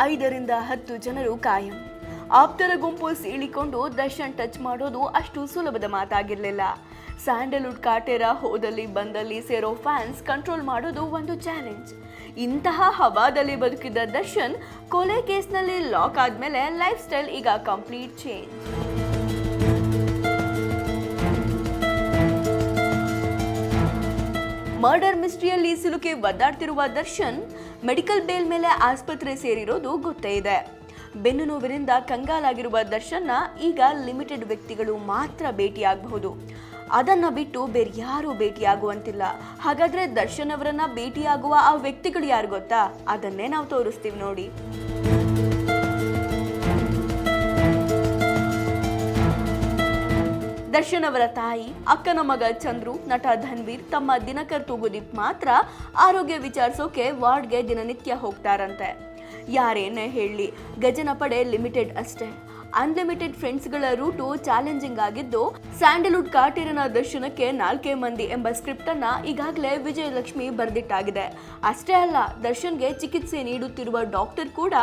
ಐದರಿಂದ ಹತ್ತು ಜನರು ಕಾಯಂ. ಆಪ್ತರ ಗುಂಪು ಸೀಳಿಕೊಂಡು ದರ್ಶನ್ ಟಚ್ ಮಾಡೋದು ಅಷ್ಟು ಸುಲಭದ ಮಾತಾಗಿರಲಿಲ್ಲ. ಸ್ಯಾಂಡಲ್ವುಡ್ ಕಾಟೇರ ಹೋದಲ್ಲಿ ಬಂದಲ್ಲಿ ಸೇರೋ ಫ್ಯಾನ್ಸ್ ಕಂಟ್ರೋಲ್ ಮಾಡೋದು ಒಂದು ಚಾಲೆಂಜ್. ಇಂತಹ ಹವಾದಲ್ಲಿ ಬದುಕಿದ್ದ ದರ್ಶನ್ ಕೊಲೆ ಕೇಸ್ನಲ್ಲಿ ಲಾಕ್ ಆದ್ಮೇಲೆ ಲೈಫ್ ಸ್ಟೈಲ್ ಈಗ ಕಂಪ್ಲೀಟ್ ಚೇಂಜ್. ಮರ್ಡರ್ ಮಿಸ್ಟ್ರಿಯಲ್ಲಿ ಸಿಲುಕಿ ಒದ್ದಾಡ್ತಿರುವ ದರ್ಶನ್ ಮೆಡಿಕಲ್ ಬೇಲ್ ಮೇಲೆ ಆಸ್ಪತ್ರೆ ಸೇರಿರೋದು ಗೊತ್ತೇ ಇದೆ. ಬೆನ್ನು ನೋವಿನಿಂದ ಕಂಗಾಲಾಗಿರುವ ದರ್ಶನ್ನ ಈಗ ಲಿಮಿಟೆಡ್ ವ್ಯಕ್ತಿಗಳು ಮಾತ್ರ ಭೇಟಿಯಾಗಬಹುದು. ಅದನ್ನ ಬಿಟ್ಟು ಬೇರೆ ಯಾರೂ ಭೇಟಿಯಾಗುವಂತಿಲ್ಲ. ಹಾಗಾದ್ರೆ ದರ್ಶನ್ ಅವರನ್ನ ಭೇಟಿಯಾಗುವ ಆ ವ್ಯಕ್ತಿಗಳು ಯಾರು ಗೊತ್ತಾ? ಅದನ್ನೇ ನಾವು ತೋರಿಸ್ತೀವಿ ನೋಡಿ. ದರ್ಶನ್ ಅವರ ತಾಯಿ, ಅಕ್ಕನ ಮಗ ಚಂದ್ರು, ನಟ ಧನ್ವೀರ್ ತಮ್ಮ ದಿನಕರ್ ತೂಗುದೀಪ್ ಮಾತ್ರ ಆರೋಗ್ಯ ವಿಚಾರಿಸೋಕೆ ವಾರ್ಡ್ಗೆ ದಿನನಿತ್ಯ ಹೋಗ್ತಾರಂತೆ. ಯಾರೇನೇ ಹೇಳಿ ಗಜನ ಪಡೆ ಲಿಮಿಟೆಡ್ ಅಷ್ಟೇ. ಅನ್ಲಿಮಿಟೆಡ್ ಫ್ರೆಂಡ್ಸ್ಗಳ ರೂಟು ಚಾಲೆಂಜಿಂಗ್ ಆಗಿದ್ದು, ಸ್ಯಾಂಡಲ್ವುಡ್ ಕಾಟೀರನ ದರ್ಶನಕ್ಕೆ ನಾಲ್ಕೇ ಮಂದಿ ಎಂಬ ಸ್ಕ್ರಿಪ್ಟ್ ಈಗಾಗಲೇ ವಿಜಯಲಕ್ಷ್ಮಿ ಬರೆದಿಟ್ಟಾಗಿದೆ. ಅಷ್ಟೇ ಅಲ್ಲ, ದರ್ಶನ್ಗೆ ಚಿಕಿತ್ಸೆ ನೀಡುತ್ತಿರುವ ಡಾಕ್ಟರ್ ಕೂಡ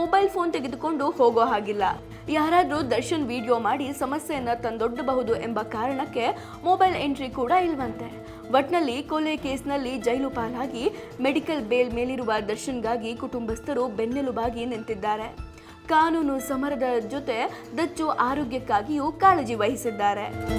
ಮೊಬೈಲ್ ಫೋನ್ ತೆಗೆದುಕೊಂಡು ಹೋಗೋ ಹಾಗಿಲ್ಲ. ಯಾರಾದ್ರೂ ದರ್ಶನ್ ವಿಡಿಯೋ ಮಾಡಿ ಸಮಸ್ಯೆಯನ್ನು ತಂದೊಡ್ಡಬಹುದು ಎಂಬ ಕಾರಣಕ್ಕೆ ಮೊಬೈಲ್ ಎಂಟ್ರಿ ಕೂಡ ಇಲ್ವಂತೆ. ಒಟ್ನಲ್ಲಿ ಕೊಲೆ ಕೇಸ್ನಲ್ಲಿ ಜೈಲು ಪಾಲಾಗಿ ಮೆಡಿಕಲ್ ಬೇಲ್ ಮೇಲಿರುವ ದರ್ಶನ್ಗಾಗಿ ಕುಟುಂಬಸ್ಥರು ಬೆನ್ನೆಲುಬಾಗಿ ನಿಂತಿದ್ದಾರೆ. ಕಾನೂನು ಸಮರದ ಜೊತೆ ದಚ್ಚು ಆರೋಗ್ಯಕ್ಕಾಗಿಯೂ ಕಾಳಜಿ ವಹಿಸಿದ್ದಾರೆ.